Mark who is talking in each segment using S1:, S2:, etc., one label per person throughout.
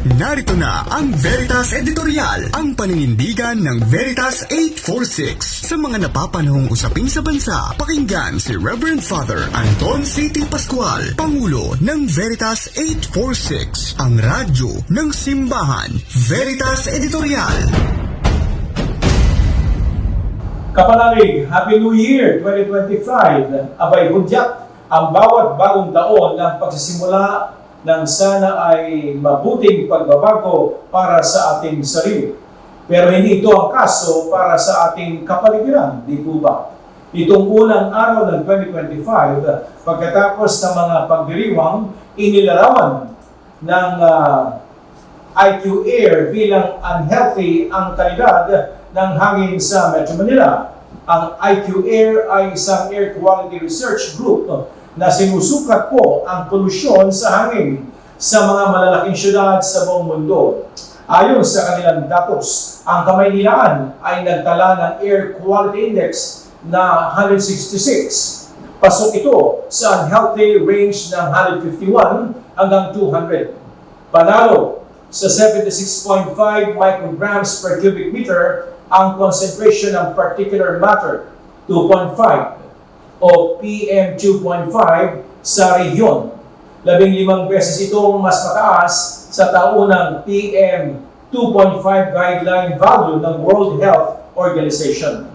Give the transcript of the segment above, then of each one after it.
S1: Narito na ang Veritas Editorial, ang paninindigan ng Veritas 846. Sa mga napapanahong usapin sa bansa, pakinggan si Reverend Father Anton C.T. Pascual, Pangulo ng Veritas 846, ang radyo ng simbahan. Veritas Editorial.
S2: Kapanalig, Happy New Year 2025! Abay hudyak ang bawat bagong taon ng pagsisimula ng sana ay mabuting pagbabago para sa ating sarili. Pero hindi ito ang kaso para sa ating kapaligiran, di po ba? Itong unang araw ng 2025, pagkatapos ng mga pagdiriwang, inilarawan ng ah, IQ Air bilang unhealthy ang kalidad ng hangin sa Metro Manila. Ang IQ Air ay isang air quality research group na sinusukat po ang polusyon sa hangin sa mga malalaking syudad sa buong mundo. Ayon sa kanilang datos, ang Kamaynilaan ay nagtala ng Air Quality Index na 166. Pasok ito sa unhealthy range ng 151 hanggang 200. Panalo sa 76.5 micrograms per cubic meter ang concentration ng particular matter 2.5 o PM2.5 sa rehiyon. Labing limang beses itong mas mataas sa taunang PM2.5 guideline value ng World Health Organization.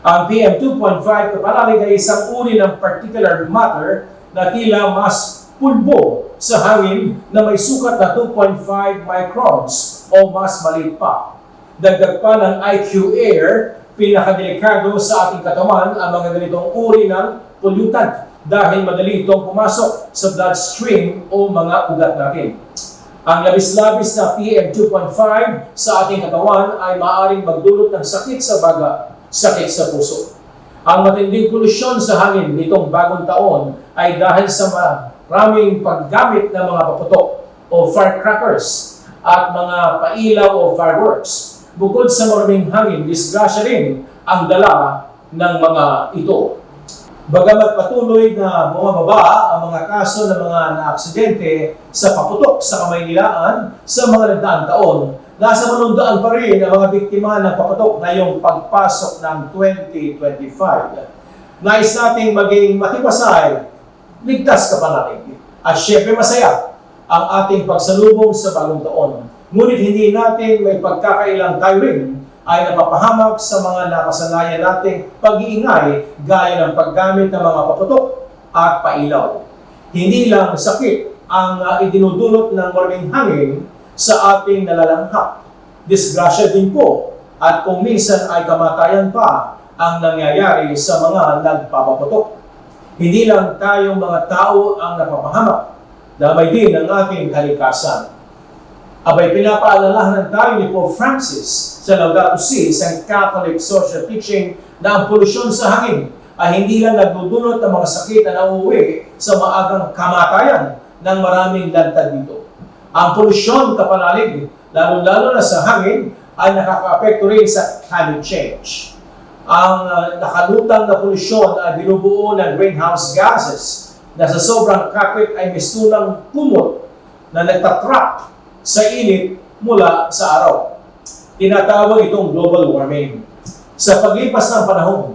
S2: Ang PM2.5 kapalalig ay isang uri ng particular matter na tila mas pulbo sa hangin na may sukat na 2.5 microns o mas maliit pa. Dagdag pa ng IQ Air, pinakadelikado sa ating katawan ang mga ganitong uri ng pollutant dahil madali itong pumasok sa bloodstream o mga ugat natin. Ang labis-labis na PM2.5 sa ating katawan ay maaaring magdulot ng sakit sa baga, sakit sa puso. Ang matinding polusyon sa hangin nitong bagong taon ay dahil sa maraming paggamit ng mga paputok o firecrackers at mga pailaw o fireworks. Bukod sa maraming hangin, disgrasya rin ang dala ng mga ito. Bagamat patuloy na bumababa ang mga kaso ng mga naaksidente sa paputok sa Kamaynilaan sa mga nagdaang taon, nasa manundaan pa rin ang mga biktima ng paputok ngayong pagpasok ng 2025. Nais nating maging matiwasay, ligtas ka pa natin. At syempre masaya ang ating pagsalubong sa bagong taon. Ngunit hindi natin may pagkakailang tayo rin ay napapahamak sa mga nakasanayan nating pag-iingay gaya ng paggamit ng mga paputok at pailaw. Hindi lang sakit ang uh, idinudulot ng maraming hangin sa ating nalalanghap. Disgrasya din po at kung minsan ay kamatayan pa ang nangyayari sa mga nagpapaputok. Hindi lang tayong mga tao ang napapahamak, damay din ang ating kalikasan. Abay pinapaalalahanan tayo ni Pope Francis sa Laudato Si, isang Catholic social teaching na ang polusyon sa hangin ay hindi lang nagdudulot ng mga sakit na nauuwi sa maagang kamatayan ng maraming lantad dito. Ang polusyon kapanalig, lalo-lalo na sa hangin, ay nakakaapekto rin sa climate change. Ang uh, nakalutang na polusyon ay binubuo ng greenhouse gases na sa sobrang kapit ay mistulang kumot na nagtatrap sa init mula sa araw. Tinatawag itong global warming. Sa paglipas ng panahon,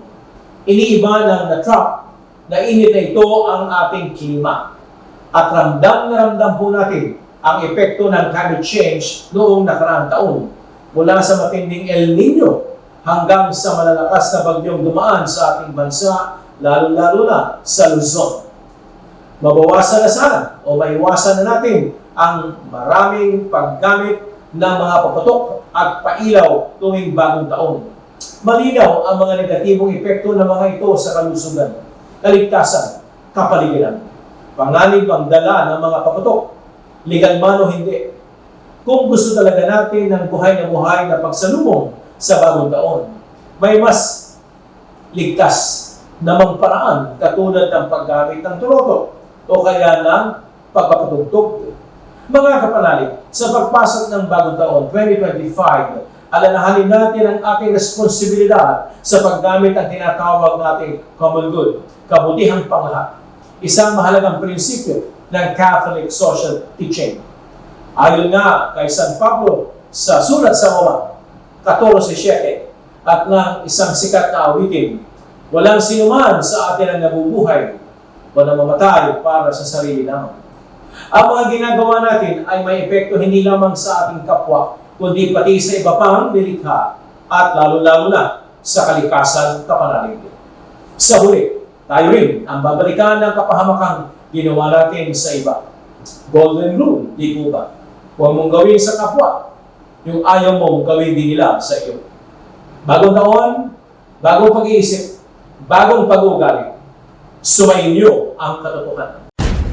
S2: iniiba ng na-trap na init na ito ang ating klima. At ramdam na ramdam po natin ang epekto ng climate change noong nakaraang taon mula sa matinding El Nino hanggang sa malalakas na bagyong dumaan sa ating bansa, lalo-lalo na sa Luzon. Mabawasan na sana o maiwasan na natin ang maraming paggamit ng mga papatok at pailaw tuwing bagong taon. Malinaw ang mga negatibong epekto ng mga ito sa kalusugan, kaligtasan, kapaligiran. Panganib ang dala ng mga papatok, legal man o hindi. Kung gusto talaga natin ng buhay na buhay na pagsalubong sa bagong taon, may mas ligtas namang paraan katulad ng paggamit ng tulotok o kaya ng pagpapatugtog. Mga kapanalig, sa pagpasok ng bagong taon, 2025, alalahanin natin ang ating responsibilidad sa paggamit ang tinatawag nating common good, kabutihang panglahat. Isang mahalagang prinsipyo ng Catholic social teaching. Ayon nga kay San Pablo sa sulat sa Roma 14.7 at ng isang sikat na awitin, walang sinuman sa atin ang nabubuhay o namamatay para sa sarili naman. Ang mga ginagawa natin ay may epekto hindi lamang sa ating kapwa, kundi pati sa iba pang nilikha at lalo-lalo na sa kalikasan kapanalig. Sa huli, tayo rin ang babalikan ng kapahamakang ginawa natin sa iba. Golden rule, di po ba? Huwag mong gawin sa kapwa, yung ayaw mong gawin din nila sa iyo. Bagong taon, bagong pag-iisip, bagong pag-ugali. Sumayin niyo ang katotohanan.